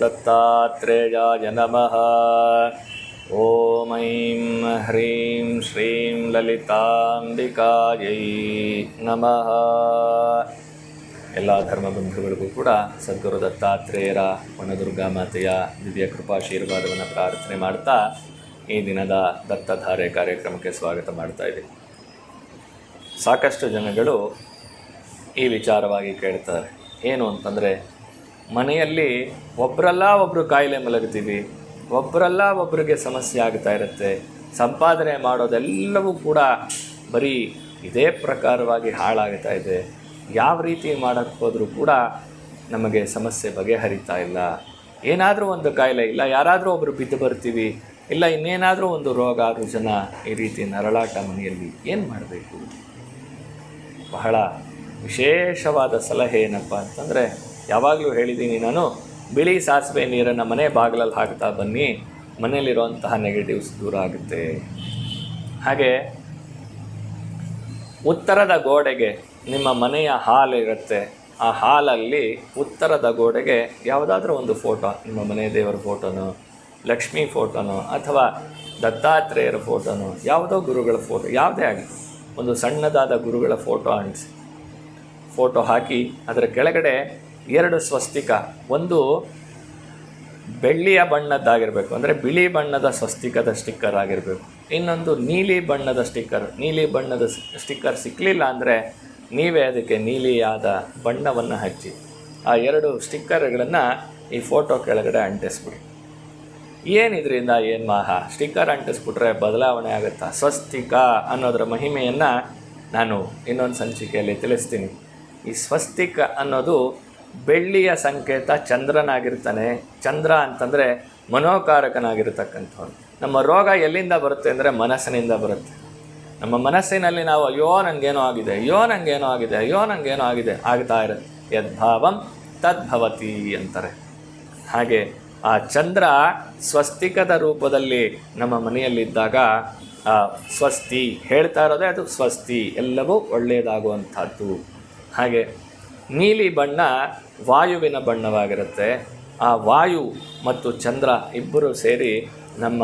दत्तात्रेयाय नमः ॐ ऐं ह्रीं श्रीं ಲಲಿತಾಂಬಿಕಾಯೈ ನಮಃ ಎಲ್ಲ ಧರ್ಮಬಂಧುಗಳಿಗೂ ಕೂಡ ಸದ್ಗುರು ದತ್ತಾತ್ರೇಯರ ವನದುರ್ಗಾ ಮಾತೆಯ ದಿವ್ಯ ಕೃಪಾಶೀರ್ವಾದವನ್ನು ಪ್ರಾರ್ಥನೆ ಮಾಡ್ತಾ ಈ ದಿನದ ದತ್ತಧಾರೆ ಕಾರ್ಯಕ್ರಮಕ್ಕೆ ಸ್ವಾಗತ ಮಾಡ್ತಾ ಇದ್ದೀವಿ ಸಾಕಷ್ಟು ಜನಗಳು ಈ ವಿಚಾರವಾಗಿ ಕೇಳ್ತಾರೆ ಏನು ಅಂತಂದರೆ ಮನೆಯಲ್ಲಿ ಒಬ್ಬರಲ್ಲ ಒಬ್ಬರು ಕಾಯಿಲೆ ಮಲಗ್ತೀವಿ ಒಬ್ಬರಲ್ಲ ಒಬ್ಬರಿಗೆ ಸಮಸ್ಯೆ ಆಗ್ತಾ ಇರುತ್ತೆ. ಸಂಪಾದನೆ ಮಾಡೋದೆಲ್ಲವೂ ಕೂಡ ಬರೀ ಇದೇ ಪ್ರಕಾರವಾಗಿ ಹಾಳಾಗ್ತಾ ಇದೆ. ಯಾವ ರೀತಿ ಮಾಡೋಕ್ಕೆ ಹೋದರೂ ಕೂಡ ನಮಗೆ ಸಮಸ್ಯೆ ಬಗೆಹರಿತಾ ಇಲ್ಲ. ಏನಾದರೂ ಒಂದು ಕಾಯಿಲೆ, ಇಲ್ಲ ಯಾರಾದರೂ ಒಬ್ಬರು ಬಿದ್ದು ಬರ್ತೀವಿ, ಇಲ್ಲ ಇನ್ನೇನಾದರೂ ಒಂದು ರೋಗ ರುಜನ ಈ ರೀತಿ ನರಳಾಟ ಮನೆಯಲ್ಲಿ ಏನು ಮಾಡಬೇಕು? ಬಹಳ ವಿಶೇಷವಾದ ಸಲಹೆ ಏನಪ್ಪ ಅಂತಂದರೆ ಯಾವಾಗಲೂ ಹೇಳಿದ್ದೀನಿ ನಾನು, ಬಿಳಿ ಸಾಸಿವೆ ನೀರನ್ನು ಮನೆ ಬಾಗಿಲಲ್ಲಿ ಹಾಕ್ತಾ ಬನ್ನಿ, ಮನೆಯಲ್ಲಿರುವಂತಹ ನೆಗೆಟಿವ್ಸ್ ದೂರ ಆಗುತ್ತೆ. ಹಾಗೆ, ಉತ್ತರದ ಗೋಡೆಗೆ ನಿಮ್ಮ ಮನೆಯ ಹಾಲ್ ಇರುತ್ತೆ. ಆ ಹಾಲಲ್ಲಿ ಉತ್ತರದ ಗೋಡೆಗೆ ಯಾವುದಾದ್ರೂ ಒಂದು ಫೋಟೋ, ನಿಮ್ಮ ಮನೆ ದೇವರ ಫೋಟೋನೋ, ಲಕ್ಷ್ಮೀ ಫೋಟೋನೋ, ಅಥವಾ ದತ್ತಾತ್ರೇಯರ ಫೋಟೋನೋ, ಯಾವುದೋ ಗುರುಗಳ ಫೋಟೋ, ಯಾವುದೇ ಆಗಲಿ, ಒಂದು ಸಣ್ಣದಾದ ಗುರುಗಳ ಫೋಟೋ ಅಂಟಿಸಿ ಫೋಟೋ ಹಾಕಿ, ಅದರ ಕೆಳಗಡೆ ಎರಡು ಸ್ವಸ್ತಿಕ. ಒಂದು ಬೆಳ್ಳಿಯ ಬಣ್ಣದ್ದಾಗಿರಬೇಕು. ಅಂದರೆ ಬಿಳಿ ಬಣ್ಣದ ಸ್ವಸ್ತಿಕದ ಸ್ಟಿಕ್ಕರ್ ಆಗಿರಬೇಕು. ಇನ್ನೊಂದು ನೀಲಿ ಬಣ್ಣದ ಸ್ಟಿಕ್ಕರ್ ನೀಲಿ ಬಣ್ಣದ ಸ್ಟಿಕ್ಕರ್ ಸಿಕ್ಕಲಿಲ್ಲ ಅಂದರೆ ನೀವೇ ಅದಕ್ಕೆ ನೀಲಿಯಾದ ಬಣ್ಣವನ್ನು ಹಚ್ಚಿ. ಆ ಎರಡು ಸ್ಟಿಕ್ಕರ್ಗಳನ್ನು ಈ ಫೋಟೋ ಕೆಳಗಡೆ ಅಂಟಿಸ್ಬಿಡಿ. ಏನಿದ್ರಿಂದ ಏನು ಮಾಹ? ಸ್ಟಿಕ್ಕರ್ ಅಂಟಿಸ್ಬಿಟ್ರೆ ಬದಲಾವಣೆ ಆಗುತ್ತಾ? ಸ್ವಸ್ತಿಕ ಅನ್ನೋದರ ಮಹಿಮೆಯನ್ನು ನಾನು ಇನ್ನೊಂದು ಸಂಚಿಕೆಯಲ್ಲಿ ತಿಳಿಸ್ತೀನಿ. ಈ ಸ್ವಸ್ತಿಕ ಅನ್ನೋದು ಬೆಳ್ಳಿಯ ಸಂಕೇತ ಚಂದ್ರನಾಗಿರ್ತಾನೆ. ಚಂದ್ರ ಅಂತಂದರೆ ಮನೋಕಾರಕನಾಗಿರ್ತಕ್ಕಂಥವ್ರು ನಮ್ಮ ರೋಗ ಎಲ್ಲಿಂದ ಬರುತ್ತೆ ಅಂದರೆ ಮನಸ್ಸಿನಿಂದ ಬರುತ್ತೆ. ನಮ್ಮ ಮನಸ್ಸಿನಲ್ಲಿ ನಾವು ಅಯ್ಯೋ ನನಗೇನೋ ಆಗಿದೆ, ಅಯ್ಯೋ ನನಗೇನೋ ಆಗಿದೆ, ಅಯ್ಯೋ ನನಗೇನೋ ಆಗಿದೆ ಆಗ್ತಾ ಇರುತ್ತೆ. ಯದ್ಭಾವಂ ತದ್ಭವತಿ ಅಂತಾರೆ. ಹಾಗೆ ಆ ಚಂದ್ರ ಸ್ವಸ್ತಿಕದ ರೂಪದಲ್ಲಿ ನಮ್ಮ ಮನೆಯಲ್ಲಿದ್ದಾಗ ಸ್ವಸ್ತಿ ಹೇಳ್ತಾ ಇರೋದೇ ಅದು ಸ್ವಸ್ತಿ. ಎಲ್ಲವೂ ಒಳ್ಳೆಯದಾಗುವಂಥದ್ದು. ಹಾಗೆ ನೀಲಿ ಬಣ್ಣ ವಾಯುವಿನ ಬಣ್ಣವಾಗಿರುತ್ತೆ. ಆ ವಾಯು ಮತ್ತು ಚಂದ್ರ ಇಬ್ಬರು ಸೇರಿ ನಮ್ಮ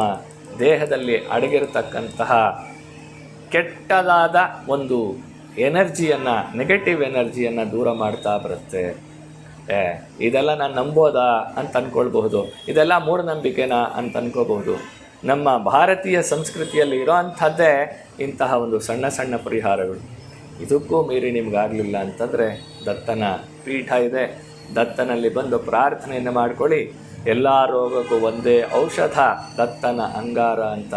ದೇಹದಲ್ಲಿ ಅಡಗಿರತಕ್ಕಂತಹ ಕೆಟ್ಟದಾದ ಒಂದು ಎನರ್ಜಿಯನ್ನು ನೆಗೆಟಿವ್ ಎನರ್ಜಿಯನ್ನು ದೂರ ಮಾಡ್ತಾ ಬರುತ್ತೆ. ಏ, ಇದೆಲ್ಲ ನಾನು ನಂಬೋದಾ ಅಂತ ಅಂದ್ಕೊಳ್ಬಹುದು ಇದೆಲ್ಲ ಮೂಢನಂಬಿಕೆನಾ ಅಂತ ಅಂದ್ಕೋಬಹುದು ನಮ್ಮ ಭಾರತೀಯ ಸಂಸ್ಕೃತಿಯಲ್ಲಿ ಇರೋ ಅಂಥದ್ದೇ ಇಂತಹ ಒಂದು ಸಣ್ಣ ಸಣ್ಣ ಪರಿಹಾರಗಳು. ಇದಕ್ಕೂ ಮೀರಿ ನಿಮಗಾಗಲಿಲ್ಲ ಅಂತಂದರೆ ದತ್ತನ ಪೀಠ ಇದೆ. ದತ್ತನಲ್ಲಿ ಬಂದು ಪ್ರಾರ್ಥನೆಯನ್ನು ಮಾಡಿಕೊಳ್ಳಿ. ಎಲ್ಲ ರೋಗಕ್ಕೂ ಒಂದೇ ಔಷಧ, ದತ್ತನ ಅಂಗಾರ ಅಂತ.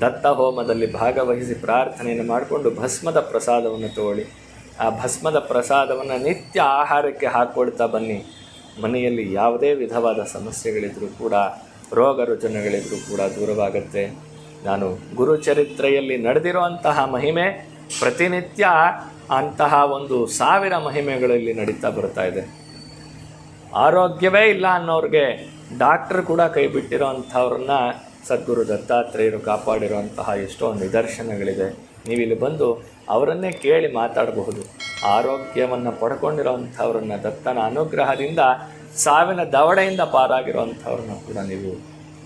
ದತ್ತ ಹೋಮದಲ್ಲಿ ಭಾಗವಹಿಸಿ ಪ್ರಾರ್ಥನೆಯನ್ನು ಮಾಡಿಕೊಂಡು ಭಸ್ಮದ ಪ್ರಸಾದವನ್ನು ತಗೊಳ್ಳಿ. ಆ ಭಸ್ಮದ ಪ್ರಸಾದವನ್ನು ನಿತ್ಯ ಆಹಾರಕ್ಕೆ ಹಾಕ್ಕೊಳ್ತಾ ಬನ್ನಿ. ಮನೆಯಲ್ಲಿ ಯಾವುದೇ ವಿಧವಾದ ಸಮಸ್ಯೆಗಳಿದ್ದರೂ ಕೂಡ, ರೋಗ ರುಜನಗಳಿದ್ರೂ ಕೂಡ ದೂರವಾಗುತ್ತೆ. ನಾನು ಗುರುಚರಿತ್ರೆಯಲ್ಲಿ ನಡೆದಿರುವಂತಹ ಮಹಿಮೆ ಪ್ರತಿನಿತ್ಯ ಅಂತಹ ಒಂದು ಸಾವಿರ ಮಹಿಮೆಗಳಲ್ಲಿ ನಡೀತಾ ಬರ್ತಾ ಇದೆ. ಆರೋಗ್ಯವೇ ಇಲ್ಲ ಅನ್ನೋರಿಗೆ ಡಾಕ್ಟರ್ ಕೂಡ ಕೈ ಬಿಟ್ಟಿರೋ ಅಂಥವ್ರನ್ನ ಸದ್ಗುರು ದತ್ತಾತ್ರೇಯರು ಕಾಪಾಡಿರುವಂತಹ ಎಷ್ಟೋ ನಿದರ್ಶನಗಳಿದೆ. ನೀವಿಲ್ಲಿ ಬಂದು ಅವರನ್ನೇ ಕೇಳಿ ಮಾತಾಡಬಹುದು. ಆರೋಗ್ಯವನ್ನು ಪಡ್ಕೊಂಡಿರೋವಂಥವ್ರನ್ನ ದತ್ತನ ಅನುಗ್ರಹದಿಂದ ಸಾವಿನ ದವಡೆಯಿಂದ ಪಾರಾಗಿರುವಂಥವ್ರನ್ನ ಕೂಡ ನೀವು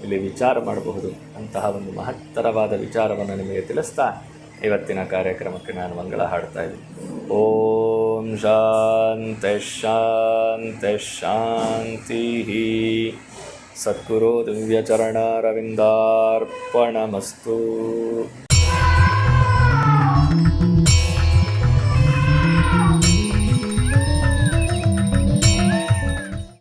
ಇಲ್ಲಿ ವಿಚಾರ ಮಾಡಬಹುದು. ಅಂತಹ ಒಂದು ಮಹತ್ತರವಾದ ವಿಚಾರವನ್ನು ನಿಮಗೆ ತಿಳಿಸ್ತಾ ಇವತ್ತಿನ ಕಾರ್ಯಕ್ರಮಕ್ಕೆ ನಾನು ಮಂಗಳ ಹಾಡ್ತಾ ಇದ್ದೀನಿ. ಓಂ ಶಾಂತಿ ಶಾಂತಿ ಶಾಂತಿ ಸದ್ಗುರು ದಿವ್ಯಚರಣಾರವಿಂದಾರ್ಪಣಮಸ್ತು.